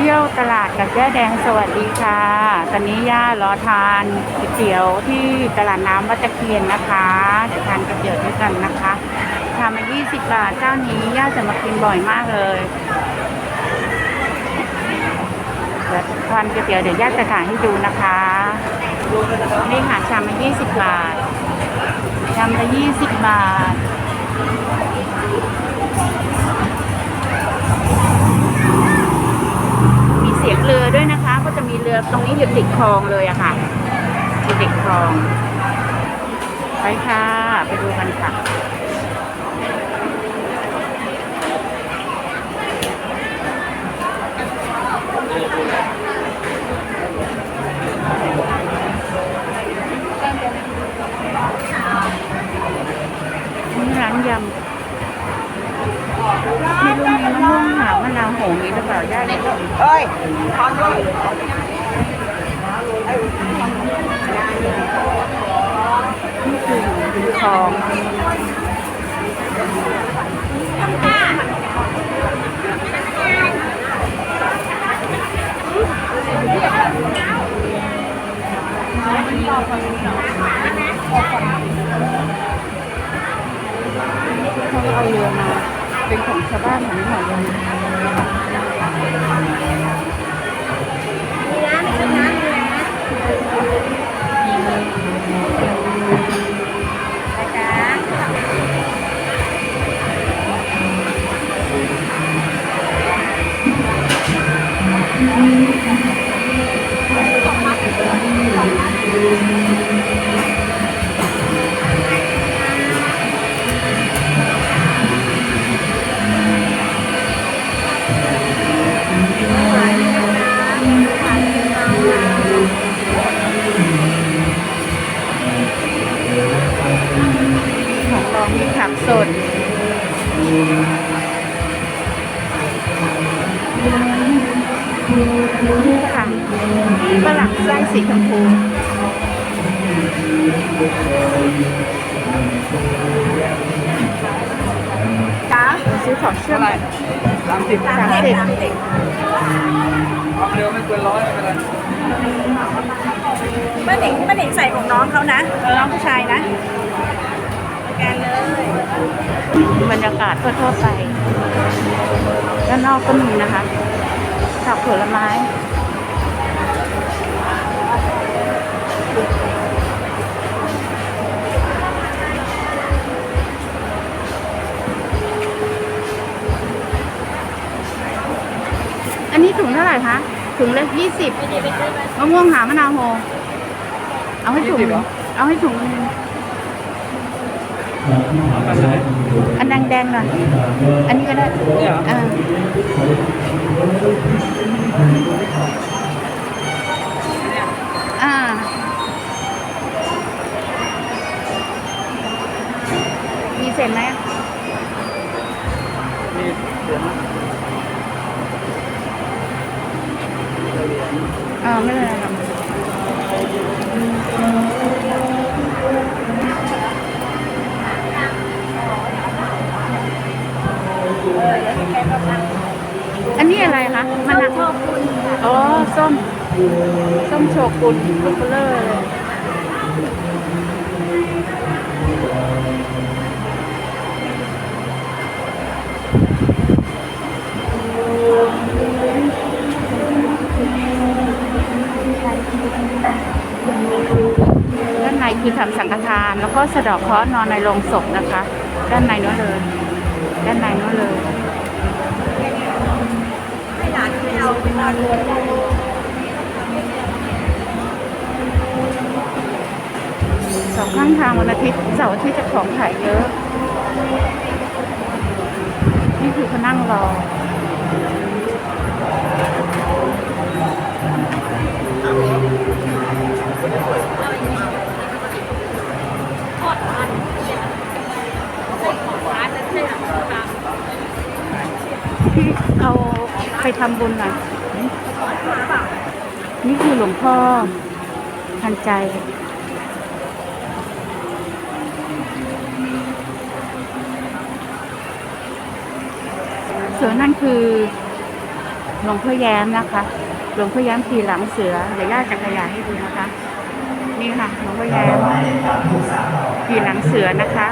ที่ยวตลาดกับย่าแดงสวัสดีค่ะ ตอนนี้ย่ารอทานก๋วยเตี๋ยวที่ตลาดน้ำวัดตะเคียนนะคะเดี๋ยวทานก๋วยเตี๋ยวด้วยกันนะคะชามมา 20 บาทเจ้านี้ย่าจะมากินบ่อยมากเลยเดี๋ยวทานก๋วยเตี๋ยวเดี๋ยวย่าจะถ่ายให้ดูนะคะนี่ค่ะชามมา20 บาทชามละ20 บาท เรือตรงนี้อยู่ติดคลองเลยอะค่ะอยู่ติดคลอง ไปค่ะ ไปดูกันค่ะร้านยำไม่รู้มีมะม่วงหาวมะนาวโหงมีหรือเปล่าย่าเลยเฮ้ยขอด้วย นี่คือหมูดู ทองเขาเอาเรือมา เป็นของชาวบ้านของหมู่บ้านของเรา มีผักสด ค่ะฝรั่งไส้สีชมพูจ้าซื้อของเชื่อมสามสิบสามสิบความเร็วไม่เกินร้อยไม่เป็นไรป้าหนิงป้าหนิงใส่ของน้องเขานะ น้องผู้ชายนะ บรรยากาศทั่วๆไป ด้านนอกก็มีนะคะผักผลไม้อันนี้ถุงเท่าไหร่คะ ถุงเล็กยี่สิบมะม่วงหามะนาวโฮ เอาให้ถุง เอาให้ถุงนึง หน่อยอันนี้ก็ได้เนี่ยเหรออ่าอ่ามีเศษไหมมีเสียงอ่าไม่เป็นไรหรอก อันนี้อะไรคะมันอะอ๋อ ส้ม ส้มโชกุนลูกเบลอเลยด้านในคือทำสังฆทาน แล้วก็สะเดอกเคราะห์นอนในโรงศพนะคะ ด้านในนู้นเลย ด้านในนู้นเลยให้หลานไม่เอาไปนอนเลยสองข้างทางวันอาทิตย์เสาร์อาทิตย์จะของขายเยอะ นี่คือเขานั่งรอที่ เอาไปทำบุญหน่อยนี่คือหลวงพ่อทันใจส่วนนั่นคือหลวงพ่อแย้มนะคะหลวงพ่อแย้มขี่หลังเสือเดี๋ยวย่าจะขยายให้ดูนะคะ นี่ค่ะหลวงพ่อแย้มขี่หลังเสือนะคะ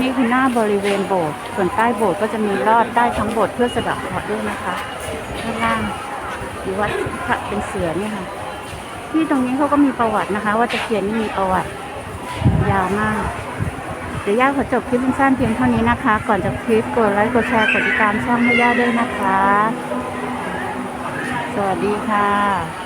นี่คือหน้าบริเวณโบสถ์ส่วนใต้โบสถ์ก็จะมีลอดใต้ทั้งโบสถ์เพื่อสะดับเคราะห์ด้วยนะคะข้างล่างมีวัดพระเป็นเสือเนี่ยค่ะ ที่ตรงนี้เขาก็มีประวัตินะคะ ว่าตะเคียนนี่มีประวัติยาวมากเดี๋ยวย่าขอจบคลิปสั้นเพียงเท่านี้นะคะ ก่อนจะคลิปกดไลค์กดแชร์กดติดตามช่องให้ย่าด้วยนะคะ สวัสดีค่ะ